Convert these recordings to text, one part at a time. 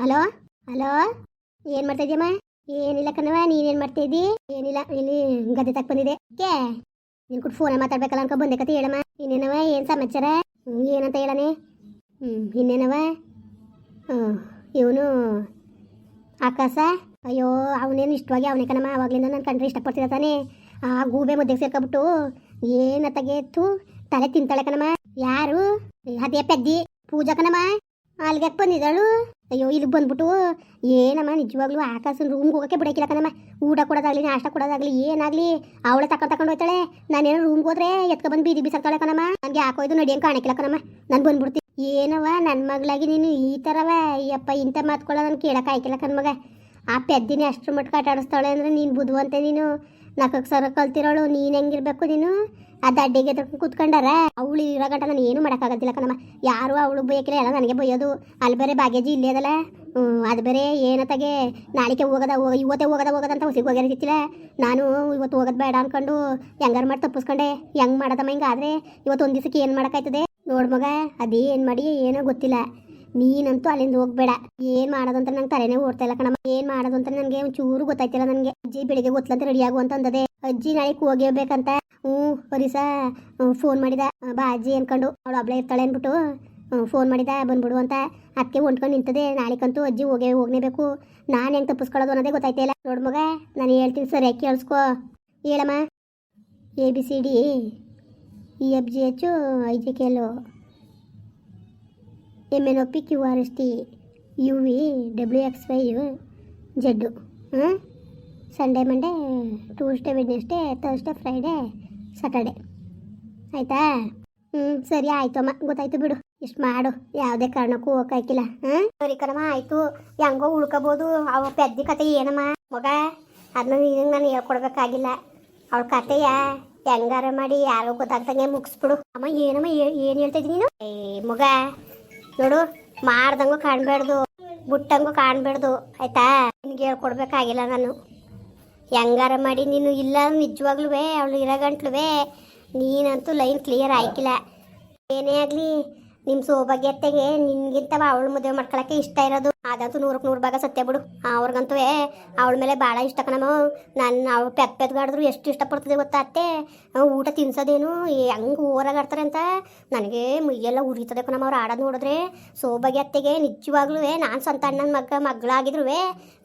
Hello? Hello? ಏನು ಮಾಡ್ತಾ ಏನಿಲ್ಲ ಕಣವ ನೀನೇನು ಮಾಡ್ತಾ ಇದ್ದಿ? ಏನಿಲ್ಲ, ಇಲ್ಲಿ ಗದ್ದೆ ತಕ್ಕ ಬಂದಿದೆ. ಕೇ? ನೀನು ಕೂಡ ಫೋನ ಮಾತಾಡ್ಬೇಕಲ್ಲ ಅನ್ಕೊ ಬಂದೆ, ಕತೆ ಹೇಳಮ್ಮ. ಇನ್ನೇನವ ಏನು ಸಮಾಚಾರ? ಏನಂತ ಹೇಳನೆ ಹ್ಞೂ ಇನ್ನೇನವ ಹ್ಞೂ ಇವನು ಆಕಾಶ? ಅಯ್ಯೋ, ಅವನೇನು ಇಷ್ಟವಾಗಿ ಅವನೇ ಕಣಮ್ಮ. ಅವಾಗ್ಲಿಂದ ನಾನು ಕಂಡ್ರೆ ಇಷ್ಟಪಡ್ತಿದ್ದ ತಾನೇ. ಆ ಗೂಬೆ ಮುದ್ದೆಗೆ ಸೇರ್ಕೊಬಿಟ್ಟು ಏನತ್ತಾಗೆ ಎತ್ತು? ತಲೆ ತಿಂತಾಳೆ ಕಣಮ್ಮ. ಯಾರು? ಅದೇ ಪೆದ್ದಿ ಪೂಜಾ ಕಣಮ್ಮ. ಅಲ್ಲಿಗೆ ಬಂದಿದ್ದಾಳು ಅಯ್ಯೋ ಇಲ್ಲಿ ಬಂದ್ಬಿಟ್ಟು ಏನಮ್ಮ, ನಿಜವಾಗ್ಲೂ ಆಕಾಶನ ರೂಮ್ಗೆ ಹೋಗೋಕೆ ಬಿಡಕ್ಕಿಲ್ಲ ಕಣಮ್ಮ. ಊಟ ಕೊಡೋದಾಗಲಿ, ನಾಷ್ಟ ಕೊಡೋದಾಗಲಿ, ಏನಾಗಲಿ, ಅವಳೆ ತಕೊಂಡು ತಕೊಂಡು ಹೋಗ್ತಾಳೆ. ನಾನೇನೋ ರೂಮ್ಗೆ ಹೋದ್ರೆ ಎತ್ಕೊ ಬಂದು ಬೀದಿ ಬಿಸಾಕ್ತಾಳೆ ಕಣಮ್ಮ. ನನಗೆ ಯಾಕೋ ಇದು ನಡಿಯಂಗೆ ಕಾಣಕ್ಕಿಲ್ಲ ಕಣಮ್ಮ. ನಾನು ಬಂದ್ಬಿಡ್ತೀನಿ. ಏನವ ನನ್ನ ಮಗಳಾಗಿ ನೀನು ಈ ಥರವ ಅಯ್ಯಪ್ಪ ಇಂಥ ಮಾತ್ಕೊಳ್ಳೋ ನಾನು ಕೇಳಕ್ಕೆ ಆಯ್ಕಿಲ್ಲ ಕಣ್ಮಗ. ಆ ಪೆದ್ದಿನೇ ಅಷ್ಟ್ರ ಮಟ್ಟ ಆಟ ಆಡಿಸ್ತಾಳೆ ಅಂದರೆ ನೀನು ಬುದ್ಧವಂತೆ ನೀನು. ನಾಲ್ಕು ಸರ ಕಲ್ತಿರೋಳು, ನೀನು ಹೆಂಗಿರ್ಬೇಕು ನೀನು? ಆ ದಡ್ಡಿಗೆ ಕುತ್ಕೊಂಡಾರ? ಅವಳು ಇರೋ ಗಂಟ ನಾನು ಏನು ಮಾಡೋಕ್ಕಾಗತ್ತಿಲ್ಲ ಕಣಮ್ಮ. ಯಾರು ಅವಳು ಬೈಯಕ್ಕಿಲ್ಲ, ಎಲ್ಲ ನನಗೆ ಬೈಯೋದು. ಅಲ್ಲಿ ಬೇರೆ ಬಾಗೇಜಿ ಇಲ್ಲೇ ಅದಲ್ಲ ಅದು ಬೇರೆ ಏನತ್ತಾಗೆ? ನಾಳೆಗೆ ಹೋಗದ, ಹೋಗ, ಇವತ್ತೇ ಹೋಗದ ಅಂತ ಹೊಸಿಗೆ ಹೋಗ್ಯಾರಿತ್ತಿಲ್ಲ ನಾನು ಇವತ್ತು ಹೋಗೋದು ಬೇಡ ಅನ್ಕೊಂಡು ಹೆಂಗಾರು ಮಾಡಿ ತಪ್ಪಿಸ್ಕೊಂಡೆ. ಹೆಂಗೆ ಮಾಡೋದಮ್ಮ ಹಿಂಗಾದ್ರೆ? ಇವತ್ತು ಒಂದು ದಿವಸಕ್ಕೆ ಏನು ಮಾಡೋಕ್ಕಾಯ್ತದೆ? ನೋಡ್ ಮಗ ಅದೇನು ಮಾಡಿ, ಏನೋ ಗೊತ್ತಿಲ್ಲ. ನೀನಂತೂ ಅಲ್ಲಿಂದ ಹೋಗ್ಬೇಡ. ಏನ್ ಮಾಡೋದಂತ ನಂಗೆ ತಲೆನೇ ಓಡ್ತಾ ಇಲ್ಲ ಕಣಮ್ಮ. ಏನ್ ಮಾಡೋದು ಅಂತ ನನಗೆ ಒಂಚೂರು ಗೊತ್ತಾಯ್ತಿಲ್ಲ ನನಗೆ ಅಜ್ಜಿ ಬೆಳಿಗ್ಗೆ ಗೊತ್ತಲಂತ ರೆಡಿ ಆಗು ಅಂತ ಅಂದದೆ ಅಜ್ಜಿ ನಾಳೆ ಹೋಗಿರ್ಬೇಕಂತ ಹ್ಞೂ ಹರಿಸ ಫೋನ್ ಮಾಡಿದ. ಬಾ ಅಜ್ಜಿ ಅನ್ಕೊಂಡು. ಅವಳು ಒಬ್ಳೆ ಇರ್ತಾಳೆ ಅಂದ್ಬಿಟ್ಟು ಫೋನ್ ಮಾಡಿದ, ಬಂದ್ಬಿಡು ಅಂತ. ಅದಕ್ಕೆ ಹೊಂಟ್ಕೊಂಡು ನಿಂತದೆ. ನಾಳೆಗಂತೂ ಅಜ್ಜಿ ಹೋಗೇ ಹೋಗ್ಲೇಬೇಕು ನಾನು ಹೆಂಗೆ ತಪ್ಪಿಸ್ಕೊಳ್ಳೋದು ಅನ್ನೋದೇ ಗೊತ್ತಾಯ್ತಾ ಇಲ್ಲ. ನೋಡ್ ಮಗ, ನಾನು ಹೇಳ್ತೀನಿ ಸರಿಯಾಗಿ ಕೇಳಿಸ್ಕೋ. ಹೇಳಮ್ಮ. A B C D E F G H I J K L M N Q R S T, U V, W X Y, zed. ಹ್ಞೂ? Sunday Monday Tuesday Wednesday Thursday Friday Saturday ಆಯಿತಾ? ಹ್ಞೂ, ಸರಿ ಆಯಿತು ಅಮ್ಮ. ಗೊತ್ತಾಯ್ತು ಬಿಡು. ಇಷ್ಟು ಮಾಡು. ಯಾವುದೇ ಕಾರಣಕ್ಕೂ ಹೋಗಾಕಿಲ್ಲ ಹ್ಞೂ? ಸರಿ ಕಣಮ್ಮ, ಆಯಿತು. ಹೆಂಗೋ ಉಳ್ಕೋಬೋದು ಅವ ಪೆದ್ದಿ ಕತೆ ಏನಮ್ಮ? ಮಗ ಅದನ್ನ ನೀನು ನಾನು ಹೇಳ್ಕೊಡ್ಬೇಕಾಗಿಲ್ಲ. ಅವಳ ಕತೆಯ ಹೆಂಗಾರ ಮಾಡಿ ಯಾರೋ ಗೊತ್ತಾಗ್ತಂಗೆ ಮುಗಿಸ್ಬಿಡು. ಅಮ್ಮ, ಏನಮ್ಮ ಏನು ಹೇಳ್ತಾ ಇದ್ದೀನಿ ನೀನು? ಏ, ಮಗ ನೋಡು ಮಾಡ್ದಂಗೂ ಕಾಣ್ಬಾರ್ದು ಬುಟ್ಟಂಗೂ ಕಾಣ್ಬಾರ್ದು ಆಯ್ತಾ? ನಿನ್ಗೆ ಹೇಳ್ಕೊಡ್ಬೇಕಾಗಿಲ್ಲ ನಾನು. ಹೆಂಗಾರ ಮಾಡಿ ನೀನು ಇಲ್ಲ ನಿಜವಾಗ್ಲೂ ಅವಳು ಇರೋ ನೀನಂತೂ ಲೈನ್ ಕ್ಲಿಯರ್ ಆಯ್ಕಿಲ್ಲ. ಏನೇ ಆಗಲಿ ನಿಮ್ಮ ಸೌಭಾಗ್ಯತೆಗೆ ನಿನ್ಗಿಂತ ಅವಳು ಮದುವೆ ಮಾಡ್ಕೊಳಕ್ಕೆ ಇಷ್ಟ ಇರೋದು ಅದಂತೂ ನೂರಕ್ಕೆ ನೂರು ಭಾಗ ಸತ್ಯ ಬಿಡು. ಅವ್ರಿಗಂತೂ ಅವಳ ಮೇಲೆ ಭಾಳ ಇಷ್ಟ ಕಣಮ್ಮ. ನಾನು, ಅವ್ಳು ಪೆತ್ ಪೆತ್ಗಾಡಿದ್ರು ಎಷ್ಟು ಇಷ್ಟಪಡ್ತದೆ ಗೊತ್ತಾ ಅತ್ತೆ? ಊಟ ತಿನ್ಸೋದೇನು? ಹೆಂಗೆ ಓರಾಗಾಡ್ತಾರೆ ಅಂತ. ನನಗೆ ಮುಯ್ಯೆಲ್ಲ ಉರಿತದೆ ಕಣಮ್ಮ ಅವ್ರು ಆಡೋದು ನೋಡಿದ್ರೆ. ಸೌಭಾಗ್ಯ ಅತ್ತೆಗೆ ನಿಜವಾಗ್ಲೂ ನಾನು ಸ್ವಂತ ಅಣ್ಣನ ಮಗ, ಮಗಳಾಗಿದ್ರು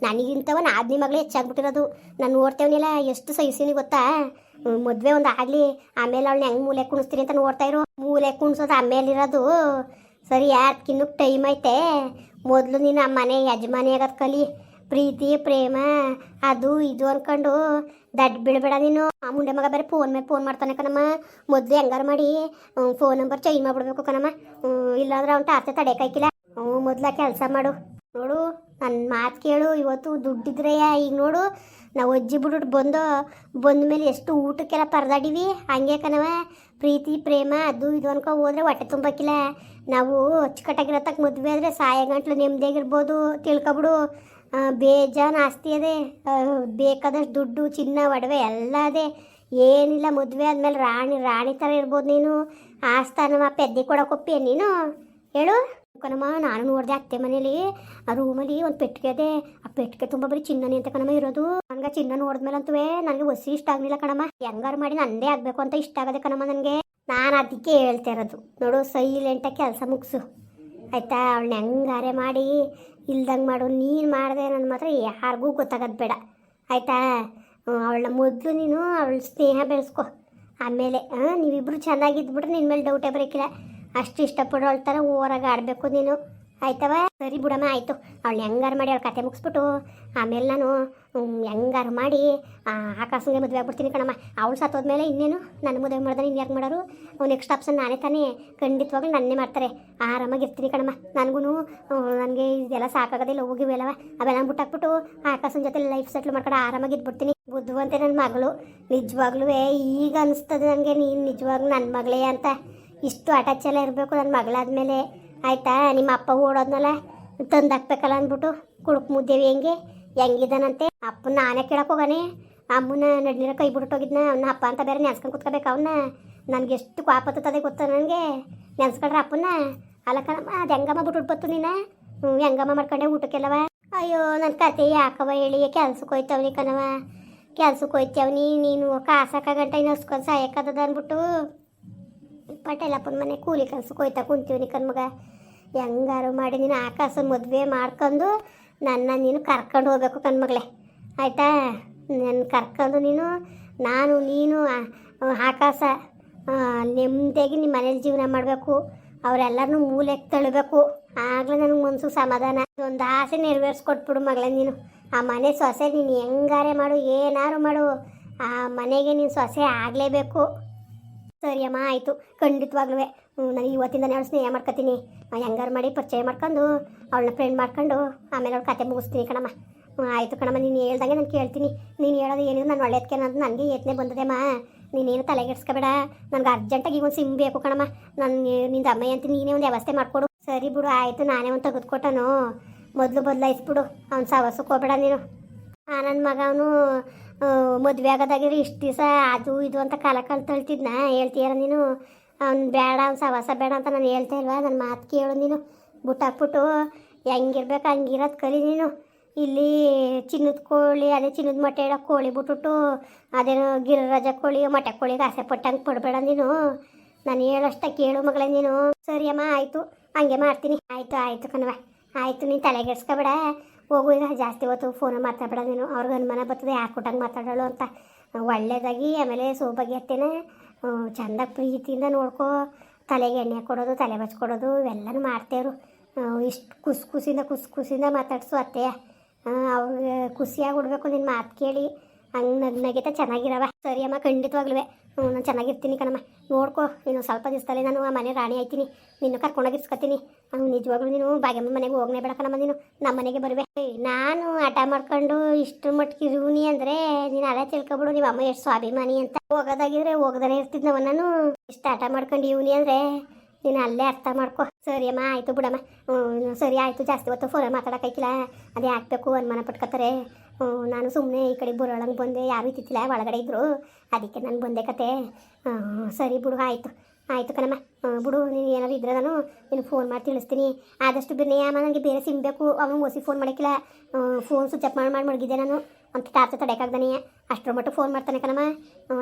ನನಗಿಂತವ ನಾದಿನಿ ಮಗಳೇ ಹೆಚ್ಚಾಗ್ಬಿಟ್ಟಿರೋದು. ನಾನು ನೋಡ್ತೇವನಿಲ್ಲ, ಎಷ್ಟು ಸಹಿಸಿನಿ ಗೊತ್ತಾ? ಮದುವೆ ಒಂದು ಆಗಲಿ, ಆಮೇಲೆ ಅವಳನ್ನ ಹೆಂಗೆ ಮೂಲೆ ಕುಣಿಸ್ತೀರಿ ಅಂತ ನೋಡ್ತಾ ಇರು. ಮೂಲೆ ಕುಣಿಸೋದು ಆಮೇಲೆ ಇರೋದು ಸರಿ ಕಿನ್ನಕ್ಕೆ ಟೈಮ್ ಐತೆ? ಮೊದಲು ನೀನು ಆ ಮನೆ ಯಜಮಾನಿಯಾಗದ ಕಲಿ. ಪ್ರೀತಿ, ಪ್ರೇಮ, ಅದು ಇದು ಅನ್ಕೊಂಡು ದಡ್ ಬಿಡಬೇಡ ನೀನು. ಆ ಮುಂಡೆ ಮಗ ಬೇರೆ ಫೋನ್ ಮೇಲೆ ಫೋನ್ ಮಾಡ್ತಾನೆ ಕಣಮ್ಮ. ಮೊದಲು ಹೆಂಗಾರು ಮಾಡಿ ಫೋನ್ ನಂಬರ್ ಚೇಂಜ್ ಮಾಡಿಬಿಡ್ಬೇಕು ಕಣಮ್ಮ. ಇಲ್ಲಾಂದ್ರೆ ಅವ್ನು ಟಾರ್ಚೆ ತಡೆಯಕ್ಕಾಯ್ಕಿಲ್ಲ ಹ್ಞೂ ಮೊದ್ಲ ಕೆಲಸ ಮಾಡು. ನೋಡು ನನ್ನ ಮಾತು ಕೇಳು, ಇವತ್ತು ದುಡ್ಡಿದ್ರೆಯ ಈಗ ನೋಡು, ನಾವು ಅಜ್ಜಿ ಬಿಟ್ಬಿಟ್ಟು ಬಂದು, ಬಂದ ಮೇಲೆ ಎಷ್ಟು ಊಟಕ್ಕೆಲ್ಲ ಪರದಾಡಿವಿ? ಹಂಗೆ ಕಣವ ಪ್ರೀತಿ, ಪ್ರೇಮ, ಅದು ಇದು ಅನ್ಕೊ ಹೋದ್ರೆ ಹೊಟ್ಟೆ ತುಂಬಕ್ಕಿಲ್ಲ. ನಾವು ಅಚ್ಚುಕಟ್ಟಾಗಿರತ್ತಕ್ಕೆ ಮದುವೆ ಆದರೆ ಸಾಯ ಗಂಟ್ಲು ನೆಮ್ಮದಿಯಾಗಿರ್ಬೋದು ತಿಳ್ಕೊಬಿಡು. ಬೇಜಾನ್ ಆಸ್ತಿ ಅದೇ. ಬೇಕಾದಷ್ಟು ದುಡ್ಡು, ಚಿನ್ನ, ಒಡವೆ ಎಲ್ಲ ಅದೇ. ಏನಿಲ್ಲ, ಮದುವೆ ಆದಮೇಲೆ ರಾಣಿ ರಾಣಿ ಥರ ಇರ್ಬೋದು ನೀನು. ಆಸ್ತಾನವ ಪೆದ್ದೆ ಕೊಡೋಕೊಪ್ಪಿ ನೀನು? ಹೇಳು. ಕಣಮ್ಮ, ನಾನು ನೋಡಿದೆ ಅತ್ತೆ ಮನೇಲಿ, ಆ ರೂಮಲ್ಲಿ ಒಂದು ಪೆಟ್ಟಿಗೆ ಅದೇ ಆ ಪೆಟ್ಟಿಗೆ ತುಂಬ ಬರೀ ಚಿನ್ನನೇ ಅಂತ ಕಣಮ್ಮ ಇರೋದು. ನನಗೆ ಚಿನ್ನ ನೋಡಿದ್ಮೇಲಂತೂ ನನಗೆ ಹೊಸಿ ಇಷ್ಟ ಆಗಲಿಲ್ಲ ಕಣಮ್ಮ. ಹೆಂಗಾರು ಮಾಡಿ ನಂದೇ ಆಗಬೇಕು ಅಂತ ಇಷ್ಟ ಆಗದೆ ಕಣಮ್ಮ ನನಗೆ. ನಾನು ಅದಕ್ಕೆ ಹೇಳ್ತಾ ಇರೋದು. ನೋಡು ಸೈಲೆಂಟ ಕೆಲಸ ಮುಗಿಸು. ಆಯ್ತಾ? ಅವಳನ್ನ ಹೆಂಗಾರೆ ಮಾಡಿ, ಇಲ್ದಂಗೆ ಮಾಡು. ನೀನು ಮಾಡಿದೆ ನನ್ನ ಮಾತ್ರ ಯಾರಿಗೂ ಗೊತ್ತಾಗೋದು ಬೇಡ. ಆಯ್ತಾ? ಅವಳನ್ನ ಮೊದಲು ನೀನು ಅವಳ ಸ್ನೇಹ ಬೆಳೆಸ್ಕೊ. ಆಮೇಲೆ ಹಾಂ ನೀವಿಬ್ಬರು ಚೆನ್ನಾಗಿದ್ಬಿಟ್ರೆ ನಿನ್ನ ಮೇಲೆ ಡೌಟೇ ಬರೋಕ್ಕಿಲ್ಲ ಅಷ್ಟು ಇಷ್ಟಪಡೋ ಥರ ಓರಾಗ ಆಡಬೇಕು ನೀನು. ಆಯ್ತವ? ಸರಿ ಬಿಡಮ್ಮ, ಆಯಿತು. ಅವಳು ಹೆಂಗಾರ ಮಾಡಿ ಅವಳು ಕತೆ ಮುಗಿಸ್ಬಿಟ್ಟು ಆಮೇಲೆ ನಾನು ಹೆಂಗಾರು ಮಾಡಿ ಆಕಾಶಂಗೆ ಮದುವೆ ಆಗ್ಬಿಡ್ತೀನಿ ಕಣಮ್ಮ. ಅವಳು ಸತ್ತೋದ್ಮೇಲೆ ಇನ್ನೇನು? ನನ್ನ ಮದುವೆ ಮಾಡಿದ್ರೆ ಇನ್ಯಾಕೆ ಯಾಕೆ ಮಾಡೋರು? ನೆಕ್ಸ್ಟ್ ಆಪ್ಷನ್ ನಾನೇ ತಾನೇ. ಖಂಡಿತವಾಗ್ಲೂ ನನ್ನೇ ಮಾಡ್ತಾರೆ. ಆರಾಮಾಗಿ ಇರ್ತೀನಿ ಕಣಮ್ಮ. ನನಗೂ ನನಗೆ ಇದೆಲ್ಲ ಸಾಕಾಗೋದಿಲ್ಲ ಹೋಗಿವೆಲ್ಲವ ಅವೆಲ್ಲ ಬಿಟ್ಟಾಕ್ಬಿಟ್ಟು ಆಕಾಶನ ಜೊತೆ ಲೈಫ್ ಸೆಟ್ಲ್ ಮಾಡ್ಕೊಂಡು ಆರಾಮಾಗಿ ಇದ್ಬಿಡ್ತೀನಿ. ಬುದ್ಧಿವಂತೆ ನನ್ನ ಮಗಳು. ನಿಜವಾಗ್ಲೂ ಈಗ ಅನಿಸ್ತದೆ ನನಗೆ ನೀನು ನಿಜವಾಗ್ಲೂ ನನ್ನ ಮಗಳೇ ಅಂತ. ಇಷ್ಟು ಅಟ್ಯಾಚ್ ಎಲ್ಲ ಇರಬೇಕು ನನ್ನ ಮಗಳಾದ್ಮೇಲೆ. ಆಯ್ತಾ? ನಿಮ್ಮ ಅಪ್ಪ ಓಡೋದ್ನಲ್ಲ? ತಂದು ಹಾಕ್ಬೇಕಲ್ಲ ಅಂದ್ಬಿಟ್ಟು ಕುಡುಕು ಮುದ್ದೇವಿ ಹೆಂಗೆ? ಹೆಂಗಿದಾನಂತೆ ಅಪ್ಪನ ನಾನೇ ಕೇಳಕ್ಕೆ ಹೋಗಾನೆ ಅಮ್ಮನ ನಡ್ನಿರ ಕೈ ಬಿಟ್ಟೋಗಿದ್ನ ಅವನ ಅಪ್ಪ ಅಂತ ಬೇರೆ ನೆನ್ಸ್ಕೊಂಡು ಕೂತ್ಕೋಬೇಕು ಅವನ್ನ ನನಗೆ ಎಷ್ಟು ಕಾಪತ್ತದ ಗೊತ್ತಾ ನನಗೆ? ನೆನ್ಸ್ಕೊಂಡ್ರೆ ಅಪ್ಪನ ಅಲ್ಲ ಕಣಮ್ಮ, ಅದು ಹೆಂಗಮ್ಮ ಬತ್ತು ನೀನು? ಹ್ಞೂ, ಹೆಂಗಮ್ಮ ಮಾಡ್ಕೊಂಡೆ ಊಟಕ್ಕೆಲ್ಲವ? ಅಯ್ಯೋ ನನ್ನ ಕತೆ ಯಾಕವ ಹೇಳಿ? ಕೆಲ್ಸಕ್ಕೆ ಹೋಯ್ತವ್ನಿ ಕಣವ ಕೆಲ್ಸಕ್ಕೆ ಹೋಯ್ತವ್ನಿ, ನೀನು ಕಾಸಕ್ಕ ಗಂಟೆ ಇನ್ನು ಸಾಯಕ್ಕದ ಅಂದ್ಬಿಟ್ಟು. ಪಟೇಲಪ್ಪನ ಮನೆ ಕೂಲಿ ಕೆಲ್ಸಕ್ಕೆ ಹೋಯ್ತಾ ನೀ ಕಣ್ಮಗ ಹೆಂಗಾರು ಮಾಡಿ ನೀನು ಆಕಾಶ ಮದುವೆ ಮಾಡ್ಕೊಂಡು ನನ್ನ ನೀನು ಕರ್ಕೊಂಡು ಹೋಗ್ಬೇಕು ಕಣ್ಮಗಳೇ ಆಯಿತಾ? ನನ್ನ ಕರ್ಕೊಂಡು ನೀನು, ನಾನು, ನೀನು ಆಕಾಶ ನೆಮ್ಮದಿಯಾಗಿ ನಿಮ್ಮ ಮನೇಲಿ ಜೀವನ ಮಾಡಬೇಕು. ಅವರೆಲ್ಲರನ್ನೂ ಮೂಲೆಗೆ ತಳ್ಳಬೇಕು ಆಗಲೇ ನನಗೆ ಮನ್ಸಿಗೆ ಸಮಾಧಾನ. ಒಂದು ಆಸೆ ನೆರವೇರಿಸ್ಕೊಟ್ಬಿಡು ಮಗಳೇ ನೀನು. ಆ ಮನೆ ಸೊಸೆ ನೀನು ಹೆಂಗಾರೆ ಮಾಡು, ಏನಾರು ಮಾಡು. ಆ ಮನೆಗೆ ನೀನು ಸೊಸೆ ಆಗಲೇಬೇಕು. ಸರಿಯಮ್ಮ, ಆಯಿತು. ಖಂಡಿತವಾಗ್ಲೂ ನಾನು ಇವತ್ತಿಂದನೇ ಅವಳು ಸ್ನೇಹ ಮಾಡ್ಕೊತೀನಿ. ಹೆಂಗಾರು ಮಾಡಿ ಪರಿಚಯ ಮಾಡ್ಕೊಂಡು ಅವಳನ್ನ ಫ್ರೆಂಡ್ ಮಾಡ್ಕೊಂಡು ಆಮೇಲೆ ಅವಳ ಕತೆ ಮುಗಿಸ್ತೀನಿ ಕಣಮ್ಮ. ಆಯಿತು ಕಣಮ್ಮ, ನೀನು ಹೇಳ್ದಂಗೆ ನಾನು ಕೇಳ್ತೀನಿ. ನೀನು ಹೇಳೋದು ಏನಿದೆ ನಾನು ಒಳ್ಳೆಯದಕ್ಕೆ ಅನ್ನೋದು ನನಗೆ ಯೋಚನೆ ಬಂದದೆಮ್ಮ ನೀನೇನು ತಲೆಗೆಡ್ಸ್ಕೊಬೇಡ ನನಗೆ ಅರ್ಜೆಂಟಾಗಿ ಈಗ ಒಂದು ಸಿಮ್ ಬೇಕು ಕಣಮ್ಮ. ನನಗೆ ನಿಂದ ಅಮ್ಮ ಅಂತ ನೀನೇ ಒಂದು ವ್ಯವಸ್ಥೆ ಮಾಡಿಕೊಡು. ಸರಿ ಬಿಡು, ಆಯಿತು, ನಾನೇ ಒಂದು ತೆಗೆದುಕೊಟ್ಟನು. ಮೊದಲು ಬದಲಾಯಿಸ್ಬಿಡು. ಅವ್ನು ಸವಸಕ್ಕೆ ಹೋಗ್ಬೇಡ ನೀನು. ಹಾಂ ನನ್ನ ಮಗ ಅವನು ಮದುವೆ ಆಗೋದಾಗಿದ್ರೆ ಇಷ್ಟು ದಿವಸ ಅದು ಇದು ಅಂತ ಕಾಲ ಕಾಲ ತಳ್ತಿದ್ನ. ಹೇಳ್ತೀಯಾರ ನೀನು, ಅವ್ನು ಬೇಡ ಅವ್ನು ಸವಾಸ ಬೇಡ ಅಂತ ನಾನು ಹೇಳ್ತಾ ಇಲ್ವಾ? ನನ್ನ ಮಾತು ಕೇಳು ನೀನು. ಬುಟ್ಟಾಕ್ಬಿಟ್ಟು ಹೆಂಗಿರ್ಬೇಕು ಹಂಗಿರೋದು ಕಲಿ ನೀನು. ಇಲ್ಲಿ ಚಿನ್ನದ ಕೋಳಿ, ಅದೇ ಚಿನ್ನದ ಮೊಟ್ಟೆ ಇಡೋ ಕೋಳಿ ಬಿಟ್ಬಿಟ್ಟು, ಅದೇನೋ ಗಿರಿರಾಜ ಕೋಳಿ, ಮೊಟ್ಟೆ ಕೋಳಿಗೆ ಆಸೆ ಪಟ್ಟಂಗೆ ಪಡಬೇಡ ನೀನು. ನಾನು ಹೇಳೋಷ್ಟ ಕೇಳು ಮಗಳೇ ನೀನು. ಸರಿ ಅಮ್ಮ, ಆಯಿತು. ಹಂಗೆ ಮಾಡ್ತೀನಿ. ಆಯಿತು ಆಯಿತು ಕಣವ ಆಯಿತು, ನೀನು ತಲೆಗೆಡ್ಸ್ಕೊಬೇಡ. ಹೋಗು ಜಾಸ್ತಿ ಹೊತ್ತು ಫೋನ್ ಮಾತಾಡಬೇಡ ನೀನು. ಅವ್ರಿಗೆ ಅನುಮಾನ ಬರ್ತದೆ, ಯಾರು ಕೊಟ್ಟಂಗೆ ಮಾತಾಡೋಳು ಅಂತ. ಒಳ್ಳೇದಾಗಿ ಆಮೇಲೆ ಸೋಬಾಗಿ ಚಂದ ಪ್ರೀತಿಯಿಂದ ನೋಡ್ಕೋ. ತಲೆಗೆ ಎಣ್ಣೆ ಕೊಡೋದು, ತಲೆ ಬಚ್ಕೊಡೋದು ಇವೆಲ್ಲನೂ ಮಾಡ್ತೇವ್ರು. ಇಷ್ಟು ಕುಸ್ ಕುಸಿಂದ ಕುಸ್ ಕುಸಿಂದ ಮಾತಾಡ್ಸು ಅತ್ತೆಯ. ಅವ್ರಿಗೆ ಖುಷಿಯಾಗಿ ಉಡ್ಬೇಕು ನಿನ್ನ ಮಾತು ಕೇಳಿ. ಹಂಗೆ ನಗ್ ನಗಿತ ಚೆನ್ನಾಗಿರವ ಸರಿ ಅಮ್ಮ ಖಂಡಿತವಾಗ್ಲೂ ಹ್ಞೂ ನಾನು ಚೆನ್ನಾಗಿರ್ತೀನಿ ಕಣಮ್ಮ. ನೋಡ್ಕೊ ನೀನು ಸ್ವಲ್ಪ ದಿವಸದಲ್ಲಿ ನಾನು ಆ ಮನೆ ರಾಣಿ ಆಯ್ತೀನಿ. ನಿನ್ನ ಕರ್ಕೊಂಡೋಗಿರ್ಸ್ಕೊತೀನಿ ಅವ್ನು ನಿಜವಾಗ್ಲೂ ನೀನು ಬಾಗ್ಯಮ್ಮ ಮನೆಗೆ ಹೋಗ್ನೇ ಬೇಡ ಕಣಮ್ಮ ನೀನು. ನಮ್ಮ ಮನೆಗೆ ಬರುವೆ. ನಾನು ಆಟ ಮಾಡ್ಕೊಂಡು ಇಷ್ಟು ಮಟ್ಟಿಗೆ ಇರುವನಿ ಅಂದರೆ ನೀನು ಅದೇ ತಿಳ್ಕೊಬಿಡು ನಿಮ್ಮ ಅಮ್ಮ ಎಷ್ಟು ಸ್ವಾಭಿಮಾನಿ ಅಂತ. ಹೋಗೋದಾಗಿದ್ರೆ ಹೋಗದೇ ಇರ್ತಿದ್ನವ ನಾನು. ಇಷ್ಟು ಆಟ ಮಾಡ್ಕೊಂಡು ಇವ್ನಿ ಅಂದರೆ ನೀನು ಅಲ್ಲೇ ಅರ್ಥ ಮಾಡ್ಕೊ. ಸರಿ ಅಮ್ಮ, ಆಯಿತು ಬಿಡಮ್ಮ. ಹ್ಞೂ ಸರಿ, ಆಯಿತು. ಜಾಸ್ತಿ ಹೊತ್ತು ಫೋನ್ ಮಾತಾಡೋಕ್ಕಾಯ್ತಿಲ್ಲ ಅದೇ ಹಾಕ್ಬೇಕು, ಅನುಮಾನ ಪಟ್ಕೊತಾರೆ. ನಾನು ಸುಮ್ಮನೆ ಈ ಕಡೆ ಬರೋಳಂಗೆ ಬಂದೆ, ಯಾರು ಇತ್ತಿಲ್ಲ ಒಳಗಡೆ ಇದ್ದರು ಅದಕ್ಕೆ ನಾನು ಬಂದೆ ಕತೆ. ಸರಿ ಬಿಡು, ಆಯಿತು. ಆಯಿತು ಕಣಮ್ಮ. ಬಿಡು, ನೀನು ಏನಾದ್ರು ಇದ್ರೆ ನಾನು ನೀನು ಫೋನ್ ಮಾಡಿ ತಿಳಿಸ್ತೀನಿ. ಆದಷ್ಟು ಬಿರ್ನೆ, ಅಮ್ಮ ನನಗೆ ಬೇರೆ ಸಿಮ್ ಅವನು ಓಸಿ ಫೋನ್ ಮಾಡೋಕ್ಕಿಲ್ಲ. ಫೋನ್ ಸ್ವಿಚ್ ಮಾಡಿ ಮಾಡಿ ಮಡಗಿದ್ದೆ ನಾನು. ಅಂತ ಟಾರ್ಚ ತಡೆಯೋಕ್ಕಾಗ್ದಾನೆ. ಅಷ್ಟರ ಮಟ್ಟ ಫೋನ್ ಮಾಡ್ತಾನೆ ಕಣಮ್ಮ.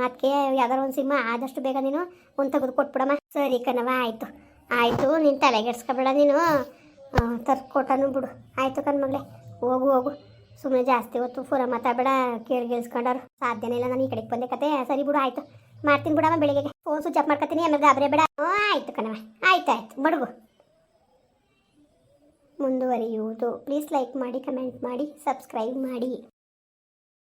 ಅದಕ್ಕೆ ಯಾವ್ದಾರು ಒಂದು ಸಿಮ್ಮ ಆದಷ್ಟು ಬೇಗ ನೀನು ಒಂದು ತೆಗೆದು ಕೊಟ್ಬಿಡಮ್ಮ. ಸರಿ ಕಣವ ಆಯಿತು. ಆಯಿತು, ನೀನು ತಲೆಗೆಡ್ಸ್ಕೊಬೇಡ ನೀನು. ತರ್ಕೊಟ್ಟನು ಬಿಡು. ಆಯಿತು ಕಣ್ಮಗಳೇ ಹೋಗು ಹೋಗು. ಸುಮ್ಮನೆ ಜಾಸ್ತಿ ಹೊತ್ತು ಫೋನ ಮಾತಾಡಬೇಡ, ಕೇಳಿ ಗೆಲ್ಸ್ಕೊಂಡವ್ರು ಸಾಧ್ಯನೇ ಇಲ್ಲ, ನಾನು ಈ ಕಡೆಗೆ ಬಂದೆ ಕತೆ. ಸರಿ ಬಿಡು, ಆಯಿತು. ಮಾಡ್ತೀನಿ ಬಿಡಮ್ಮ ಬೆಳಿಗ್ಗೆ ಫೋನ್ ಸ್ವಿಚ್ ಆಫ್ ಮಾಡ್ಕೊತೀನಿ, ಆಮೇಲೆ ಗಾಬರಿ ಬೇಡ. ಆಯಿತು ಕಣವ ಆಯ್ತು ಆಯ್ತು. ಬಡಗು. ಮುಂದುವರಿಯುವುದು. ಪ್ಲೀಸ್ ಲೈಕ್ ಮಾಡಿ ಕಮೆಂಟ್ ಮಾಡಿ ಸಬ್ಸ್ಕ್ರೈಬ್ ಮಾಡಿ.